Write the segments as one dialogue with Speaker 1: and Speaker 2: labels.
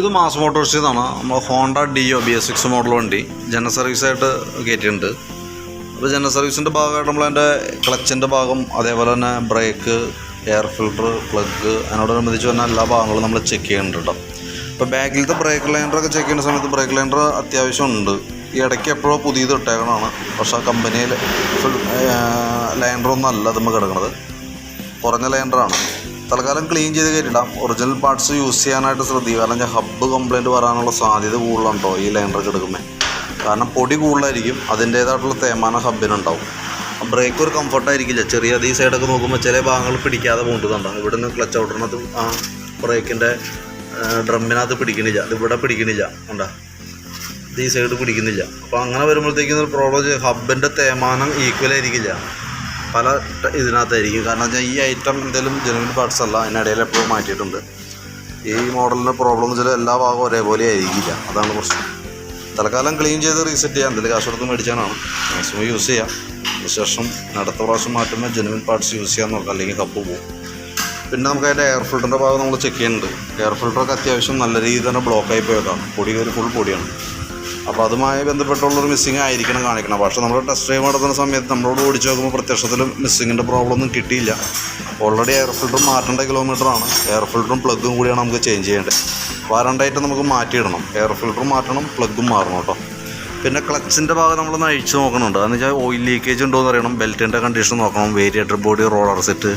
Speaker 1: ഇത് മാസ് മോട്ടോഴ്സിൽ നിന്നാണ് നമ്മൾ Honda Dio B S six model വണ്ടി. ജനറൽ സർവീസായിട്ട് കയറ്റിയിട്ടുണ്ട് അപ്പോൾ ജനറൽ സർവീസിന്റെ ഭാഗമായിട്ട് നമ്മളതിന്റെ ക്ലച്ചിന്റെ ഭാഗം അതേപോലെ തന്നെ ബ്രേക്ക് എയർ ഫിൽട്ടർ പ്ലഗ് അതിനോടനുബന്ധിച്ച് വന്ന എല്ലാ ഭാഗങ്ങളും നമ്മൾ ചെക്ക് ചെയ്യുന്നുണ്ട് കേട്ടോ അപ്പോൾ ബാക്കിലത്തെ ബ്രേക്ക് ലൈൻഡറൊക്കെ ചെക്ക് ചെയ്യുന്ന സമയത്ത് ബ്രേക്ക് ലൈൻഡർ അത്യാവശ്യം ഉണ്ട് ഈ ഇടയ്ക്ക് എപ്പോഴോ പുതിയത് ഇട്ടേക്കണതാണ്. പക്ഷേ ആ കമ്പനിയിൽ ഫുൾ ലൈൻഡറൊന്നും അല്ല നമ്മൾ കിടക്കുന്നത് കുറഞ്ഞ ലൈനറാണ് തൽക്കാലം ക്ലീൻ ചെയ്ത് കയറ്റിടാം ഒറിജിനൽ പാർട്സ് യൂസ് ചെയ്യാനായിട്ട് ശ്രദ്ധിക്കുക. കാരണം ഹബ്ബ് കംപ്ലൈന്റ് വരാനുള്ള സാധ്യത കൂടുതലാണ് ഈ ലൈനറൊക്കെ എടുക്കുമ്പോൾ കാരണം പൊടി കൂടുതലായിരിക്കും. അതിന്റേതായിട്ടുള്ള തേമാനം ഹബ്ബിനുണ്ടാവും ബ്രേക്ക് ഒരു കംഫർട്ടായിരിക്കില്ല ചെറിയ ഈ സൈഡൊക്കെ നോക്കുമ്പോൾ ചില ഭാഗങ്ങൾ പിടിക്കാതെ പോകുന്നുണ്ടാവും ഇവിടെ നിന്ന് ക്ലച്ച് ഔട്ടറിനകത്ത് ആ ബ്രേക്കിന്റെ ഡ്രമ്മിനകത്ത് പിടിക്കണില്ല. ഇത് ഇവിടെ പിടിക്കണില്ല. ഉണ്ടാ ഈ സൈഡ് പിടിക്കുന്നില്ല. അപ്പോൾ അങ്ങനെ വരുമ്പോഴത്തേക്കും പ്രോബ്ലം ഹബ്ബിന്റെ തേമാനം ഈക്വൽ ആയിരിക്കില്ല. പല ഇതിനകത്തായിരിക്കും. കാരണം വെച്ചാൽ ഈ ഐറ്റം എന്തെങ്കിലും ജെനുവിൻ പാർട്സ് അല്ല അതിനിടയിൽ എപ്പോഴും മാറ്റിയിട്ടുണ്ട്. ഈ മോഡലിന്റെ പ്രോബ്ലം എന്ന് വെച്ചാൽ എല്ലാ ഭാഗവും ഒരേപോലെ ആയിരിക്കില്ല. അതാണ് പ്രശ്നം. തൽക്കാലം ക്ലീൻ ചെയ്ത് റീസെറ്റ് ചെയ്യാം. എന്തെങ്കിലും കാശ് കൊടുത്ത് മേടിച്ചാണ് മാക്സിമം യൂസ് ചെയ്യാം. അതിനുശേഷം അടുത്ത പ്രാവശ്യം മാറ്റുമ്പോൾ ജെനുവിൻ പാർട്സ് യൂസ് ചെയ്യാൻ നോക്കാം. അല്ലെങ്കിൽ കപ്പ് പോകും പിന്നെ നമുക്ക് അതിന്റെ എയർ ഫിൽറ്ററിന്റെ ഭാഗം നമ്മൾ ചെക്ക് ചെയ്യുന്നുണ്ട്. എയർ ഫിൽറ്ററൊക്കെ അത്യാവശ്യം നല്ല രീതിയിൽ തന്നെ ബ്ലോക്കായി പോയതാണ് പൊടി ഒരു ഫുൾ പൊടിയാണ്. അപ്പോൾ അതുമായി ബന്ധപ്പെട്ടുള്ളൊരു മിസ്സിങ് ആയിരിക്കണം കാണിക്കണം. പക്ഷേ നമ്മൾ ടെസ്റ്റ് ഡ്രൈവ് നടത്തുന്ന സമയത്ത് നമ്മളോട് ഓടിച്ച് നോക്കുമ്പോൾ പ്രത്യക്ഷത്തിൽ മിസ്സിങ്ങിന്റെ പ്രോബ്ലം ഒന്നും കിട്ടിയില്ല. ഓൾറെഡി എയർ ഫിൽറ്ററും മാറ്റേണ്ട കിലോമീറ്ററാണ് എയർ ഫിൽറ്ററും പ്ലഗും കൂടിയാണ് നമുക്ക് ചേഞ്ച് ചെയ്യേണ്ടത്. അപ്പോൾ രണ്ടായിട്ട് നമുക്ക് മാറ്റിയിടണം. എയർ ഫിൽറ്ററും മാറ്റണം പ്ലഗും മാറണം കേട്ടോ. പിന്നെ ക്ലച്ചിന്റെ ഭാഗം നമ്മളൊന്ന് അഴിച്ചു നോക്കണുണ്ട്. അതെന്ന് വെച്ചാൽ ഓയിൽ ലീക്കേജ് ഉണ്ടോ എന്ന് അറിയണം ബെൽറ്റിന്റെ കണ്ടീഷൻ നോക്കണം. Variator body roller set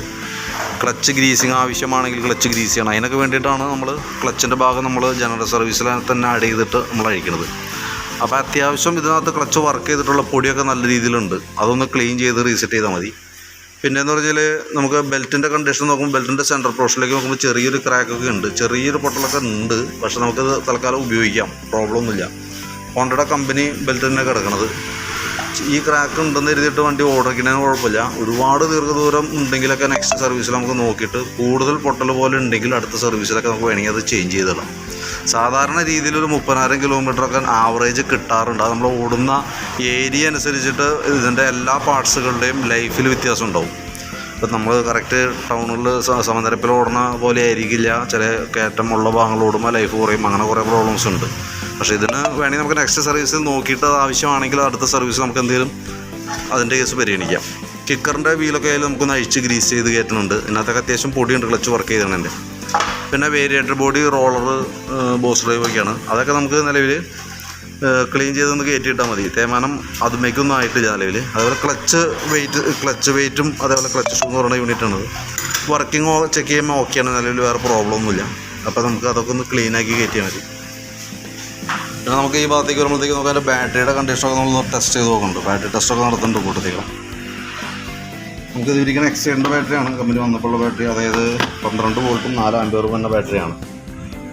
Speaker 1: clutch greasing ആവശ്യമാണെങ്കിൽ ക്ലച്ച് ഗ്രീസ് ചെയ്യണം. അതിനൊക്കെ വേണ്ടിയിട്ടാണ് നമ്മൾ ക്ലച്ചിന്റെ ഭാഗം നമ്മൾ ജനറൽ സർവീസിൽ തന്നെ ആഡ് ചെയ്തിട്ട് നമ്മൾ അഴിക്കുന്നത് അപ്പോൾ അത്യാവശ്യം ഇതിനകത്ത് ക്ലച്ച് വർക്ക് ചെയ്തിട്ടുള്ള പൊടിയൊക്കെ നല്ല രീതിയിലുണ്ട്. അതൊന്ന് ക്ലീൻ ചെയ്ത് റീസെറ്റ് ചെയ്താൽ മതി. പിന്നെ എന്ന് പറഞ്ഞാൽ നമുക്ക് ബെൽറ്റിന്റെ കണ്ടീഷൻ നോക്കുമ്പോൾ ബെൽറ്റിന്റെ സെന്റർ പോർഷനിലേക്ക് നോക്കുമ്പോൾ ചെറിയൊരു ക്രാക്കൊക്കെ ഉണ്ട്. ചെറിയൊരു പൊട്ടലൊക്കെ ഉണ്ട്. പക്ഷേ നമുക്കത് തൽക്കാലം ഉപയോഗിക്കാം. പ്രോബ്ലം ഒന്നുമില്ല. ഹോണ്ടയുടെ കമ്പനി ബെൽറ്റ് തന്നെ കിടക്കണത്. ഈ ക്രാക്ക് ഉണ്ടെന്ന് എഴുതിയിട്ട് വണ്ടി ഓടിക്കുന്നതിന് കുഴപ്പമില്ല. ഒരുപാട് ദീർഘദൂരം ഉണ്ടെങ്കിലൊക്കെ നെക്സ്റ്റ് സർവീസിൽ നമുക്ക് നോക്കിയിട്ട് കൂടുതൽ പൊട്ടൽ പോലെ ഉണ്ടെങ്കിൽ അടുത്ത സർവീസിലൊക്കെ നമുക്ക് വേണമെങ്കിൽ അത് ചേഞ്ച് ചെയ്തിടാം. സാധാരണ രീതിയിൽ ഒരു മുപ്പതിനായിരം കിലോമീറ്ററൊക്കെ ആവറേജ് കിട്ടാറുണ്ട്. അത് നമ്മൾ ഓടുന്ന ഏരിയ അനുസരിച്ചിട്ട് ഇതിന്റെ എല്ലാ പാർട്സുകളുടെയും ലൈഫിൽ വ്യത്യാസം ഉണ്ടാവും. ഇപ്പം നമ്മൾ കറക്റ്റ് ടൗണിൽ സമനിരപ്പിൽ ഓടുന്ന പോലെ ആയിരിക്കില്ല. ചില കയറ്റം ഉള്ള ഭാഗങ്ങൾ ഓടുമ്പോൾ ലൈഫ് കുറയും. അങ്ങനെ കുറേ പ്രോബ്ലംസ് ഉണ്ട്. പക്ഷേ ഇതിന് വേണമെങ്കിൽ നമുക്ക് നെക്സ്റ്റ് സർവീസിൽ നോക്കിയിട്ട് ആവശ്യമാണെങ്കിൽ അടുത്ത സർവീസ് നമുക്ക് എന്തെങ്കിലും അതിന്റെ കേസ് പരിഗണിക്കാം. കിക്കറിന്റെ വീലൊക്കെ ആയാലും നമുക്കൊന്ന് അഴിച്ച് ഗ്രീസ് ചെയ്ത് കയറ്റുന്നുണ്ട്. ഇതിനകത്തൊക്കെ അത്യാവശ്യം പൊടിയുണ്ട്. ക്ലച്ച് വർക്ക് എന്റെ പിന്നെ variator body roller boss drive ഒക്കെയാണ്. അതൊക്കെ നമുക്ക് നിലവിൽ ക്ലീൻ ചെയ്തൊന്ന് കയറ്റിയിട്ടാൽ മതി. തേമാനം അതുമേക്കൊന്നും ആയിട്ടില്ല നിലവിൽ അതേപോലെ ക്ലച്ച് വെയിറ്റ് ക്ലച്ച് വെയിറ്റും അതേപോലെ ക്ലച്ച് ഷൂ എന്ന് പറയുന്ന യൂണിറ്റാണത് വർക്കിംഗ് ചെക്ക് ചെയ്യുമ്പോൾ ഓക്കെയാണ് നിലവിൽ വേറെ പ്രോബ്ലം ഒന്നുമില്ല. അപ്പോൾ നമുക്ക് അതൊക്കെ ഒന്ന് ക്ലീൻ ആക്കി കയറ്റിയാൽ മതി. പിന്നെ നമുക്ക് ഈ ഭാഗത്തേക്ക് വരുമ്പോഴത്തേക്ക് നമുക്ക് അതിന്റെ ബാറ്ററിയുടെ കണ്ടീഷനൊക്കെ നമ്മൾ ടെസ്റ്റ് ചെയ്ത് നോക്കുന്നുണ്ട്. ബാറ്ററി ടെസ്റ്റൊക്കെ നടത്തുന്നുണ്ട് കൂട്ടത്തേക്ക് നമുക്ക് ഇതിരിക്കുന്ന എക്സ്റ്റേണിന്റെ ബാറ്ററിയാണ് കമ്പനി വന്നപ്പോഴുള്ള ബാറ്ററി അതായത് പന്ത്രണ്ട് വോൾട്ടും നാല് ആമ്പയറും വന്ന ബാറ്ററിയാണ്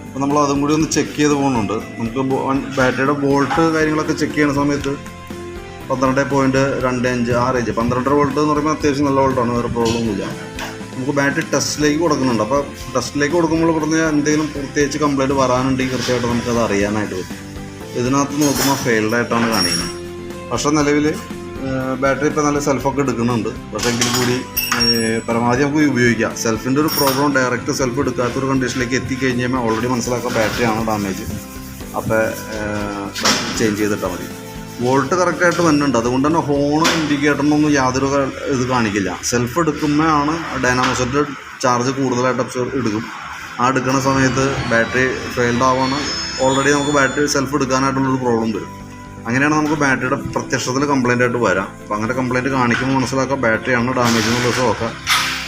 Speaker 1: അപ്പോൾ നമ്മൾ അതും കൂടി ഒന്ന് ചെക്ക് ചെയ്ത് പോകുന്നുണ്ട്. നമുക്ക് ബാറ്ററിയുടെ വോൾട്ട് കാര്യങ്ങളൊക്കെ ചെക്ക് ചെയ്യുന്ന സമയത്ത് പന്ത്രണ്ട് പോയിന്റ് രണ്ട് അഞ്ച് ആ റേഞ്ച് പന്ത്രണ്ടര വോൾട്ട് എന്ന് പറയുമ്പോൾ അത്യാവശ്യം നല്ല വോൾട്ടാണ് വേറെ പ്രോബ്ലം ഇല്ല നമുക്ക് ബാറ്ററി ടെസ്റ്റിലേക്ക് കൊടുക്കുന്നുണ്ട്. അപ്പോൾ ടെസ്റ്റിലേക്ക് കൊടുക്കുമ്പോൾ പറഞ്ഞ എന്തെങ്കിലും പ്രത്യേകിച്ച് കംപ്ലൈന്റ് വരാനുണ്ടെങ്കിൽ കൃത്യമായിട്ട് നമുക്കത് അറിയാനായിട്ട് പറ്റും. ഇതിനകത്ത് നോക്കുമ്പോൾ ഫെയിൽഡായിട്ടാണ് കാണിക്കുന്നത്. പക്ഷേ നിലവിൽ ബാറ്ററി ഇപ്പോൾ നല്ല സെൽഫൊക്കെ എടുക്കുന്നുണ്ട്. പക്ഷേ എങ്കിൽ കൂടി പരമാവധി നമുക്ക് ഉപയോഗിക്കാം. സെൽഫിന്റെ ഒരു പ്രോബ്ലം ഡയറക്റ്റ് സെൽഫ് എടുക്കാത്തൊരു കണ്ടീഷനിലേക്ക് എത്തിക്കഴിഞ്ഞ് കഴിഞ്ഞാൽ ഓൾറെഡി മനസ്സിലാക്കാം ബാറ്ററിയാണ് ഡാമേജ് അപ്പോൾ ചേഞ്ച് ചെയ്തിട്ടാൽ മതി. വോൾട്ട് കറക്റ്റായിട്ട് വരുന്നുണ്ട് അതുകൊണ്ട് തന്നെ ഹോണ് ഇൻഡിക്കേറ്ററിനൊന്നും യാതൊരു ഇത് കാണിക്കില്ല. സെൽഫ് എടുക്കുമ്പോൾ ആണ് ഡൈനാമോസെറ്റ് ചാർജ് കൂടുതലായിട്ട് എടുക്കും. ആ എടുക്കുന്ന സമയത്ത് ബാറ്ററി ഫെയിൽഡ് ആവാണ്. ഓൾറെഡി നമുക്ക് ബാറ്ററി സെൽഫ് എടുക്കാനായിട്ടുള്ളൊരു പ്രോബ്ലം വരും. അങ്ങനെയാണ് നമുക്ക് ബാറ്ററിയുടെ പ്രത്യക്ഷത്തിൽ കംപ്ലൈന്റ് ആയിട്ട് വരാം. അപ്പോൾ അങ്ങനെ കംപ്ലൈന്റ് കാണിക്കുമ്പോൾ മനസ്സിലാക്കാം ബാറ്ററിയാണ് ഡാമേജ് എന്നുള്ള ദിവസം നോക്കാം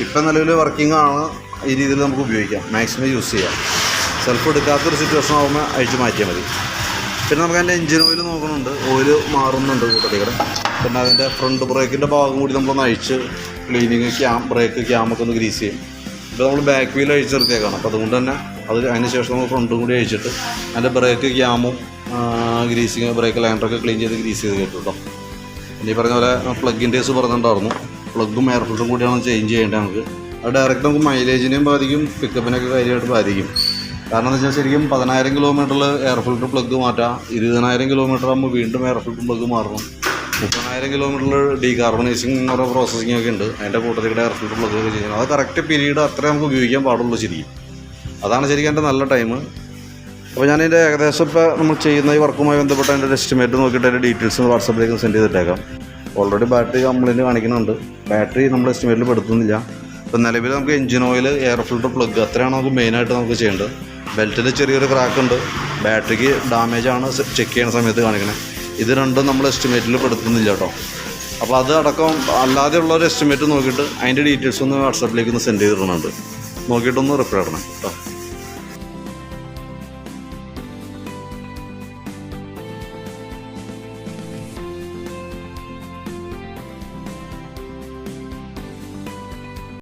Speaker 1: ഇപ്പം നിലവിൽ വർക്കിംഗ് ആണ് ഈ രീതിയിൽ നമുക്ക് ഉപയോഗിക്കാം. മാക്സിമം യൂസ് ചെയ്യാം. സെൽഫ് എടുക്കാത്തൊരു സിറ്റുവേഷൻ ആകുമ്പോൾ അഴിച്ച് മാറ്റിയാൽ മതി. പിന്നെ നമുക്ക് അതിന്റെ എഞ്ചിൻ ഓയിൽ നോക്കുന്നുണ്ട് ഓയിൽ മാറുന്നുണ്ട് കൂട്ടത്തിക്കടെ പിന്നെ അതിന്റെ ഫ്രണ്ട് ബ്രേക്കിന്റെ ഭാഗം കൂടി നമ്മളൊന്ന് അഴിച്ച് ക്ലീനിങ് ക്യാം ബ്രേക്ക് ക്യാമൊക്കെ ഒന്ന് ഗ്രീസ് ചെയ്യും. ഇപ്പോൾ നമ്മൾ ബാക്ക് വീൽ അഴിച്ചെടുത്തേക്കാണ് അപ്പോൾ അതുകൊണ്ട് തന്നെ അത് അതിന് ശേഷം നമ്മൾ ഫ്രണ്ടും കൂടി അഴിച്ചിട്ട് അതിന്റെ ബ്രേക്ക് ക്യാമും ഗ്രീസിങ് ബ്രേക്ക് ലൈനറൊക്കെ ക്ലീൻ ചെയ്ത് ഗ്രീസ് ചെയ്ത് കേട്ടു കേട്ടോ ഇനി പറഞ്ഞ പോലെ പ്ലഗിന്റെ കേസ് പറഞ്ഞിട്ടുണ്ടായിരുന്നു. പ്ലഗും എയർ ഫിൽറ്ററും കൂടിയാണ് ചേഞ്ച് ചെയ്യേണ്ടത് നമുക്ക്. അത് ഡയറക്റ്റ് നമുക്ക് മൈലേജിനെയും ബാധിക്കും പിക്കപ്പിനൊക്കെ കാര്യമായിട്ട് ബാധിക്കും. കാരണം എന്ന് വെച്ചാൽ ശരിക്കും പതിനായിരം കിലോമീറ്ററിൽ എയർ ഫിൽറ്റർ പ്ലഗ് മാറ്റാം ഇരുപതിനായിരം കിലോമീറ്റർ ആകുമ്പോൾ വീണ്ടും എയർ ഫിൽറ്റർ പ്ലഗ് മാറണം. മുപ്പതിനായിരം കിലോമീറ്ററിൽ ഡീകാർബണൈസിങ് എന്ന് പറയുന്ന പ്രോസസ്സിങ്ങൊക്കെ ഉണ്ട്. അതിന്റെ കൂട്ടത്തിൽ എയർ ഫിൽറ്റർ പ്ലഗ് ഒക്കെ ചെയ്യണം. അത് കറക്റ്റ് പീരീഡ് അത്രേ നമുക്ക് ഉപയോഗിക്കാൻ പാടുള്ളൂ ശരിക്കും. അതാണ് ശരിക്കും എന്റെ നല്ല ടൈം. അപ്പോൾ ഞാനിതിന്റെ ഏകദേശം ഇപ്പോൾ നമ്മൾ ചെയ്യുന്ന ഈ വർക്കുമായി ബന്ധപ്പെട്ട എന്റെ എസ്റ്റിമേറ്റ് നോക്കിയിട്ട് അതിന്റെ ഡീറ്റെയിൽസ് ഒന്ന് വാട്സപ്പിലേക്ക് സെൻഡ് ചെയ്തിട്ടേക്കാം. ഓൾറെഡി ബാറ്ററി കംപ്ലൈന്റ് കാണിക്കുന്നുണ്ട്. ബാറ്ററി നമ്മൾ എസ്റ്റിമേറ്റിൽ പെടുത്തുന്നില്ല. അപ്പോൾ നിലവിൽ നമുക്ക് engine oil air filter plug അത്രയാണ് നമുക്ക് മെയിനായിട്ട് നമുക്ക് ചെയ്യേണ്ടത്. ബെൽറ്റിൽ ചെറിയൊരു ക്രാക്ക് ഉണ്ട്. ബാറ്ററിക്ക് ഡാമേജ് ആണ് ചെക്ക് ചെയ്യുന്ന സമയത്ത് കാണിക്കണേ. ഇത് രണ്ടും നമ്മൾ എസ്റ്റിമേറ്റിൽ പെടുത്തുന്നില്ല കേട്ടോ. അപ്പോൾ അത് അടക്കം അല്ലാതെയുള്ള ഒരു എസ്റ്റിമേറ്റ് നോക്കിയിട്ട് അതിന്റെ ഡീറ്റെയിൽസ് ഒന്ന് വാട്സാപ്പിലേക്ക് ഒന്ന് സെൻഡ് ചെയ്തിടുന്നുണ്ട്. നോക്കിയിട്ടൊന്ന് റിപ്ലൈ ഇടണം കേട്ടോ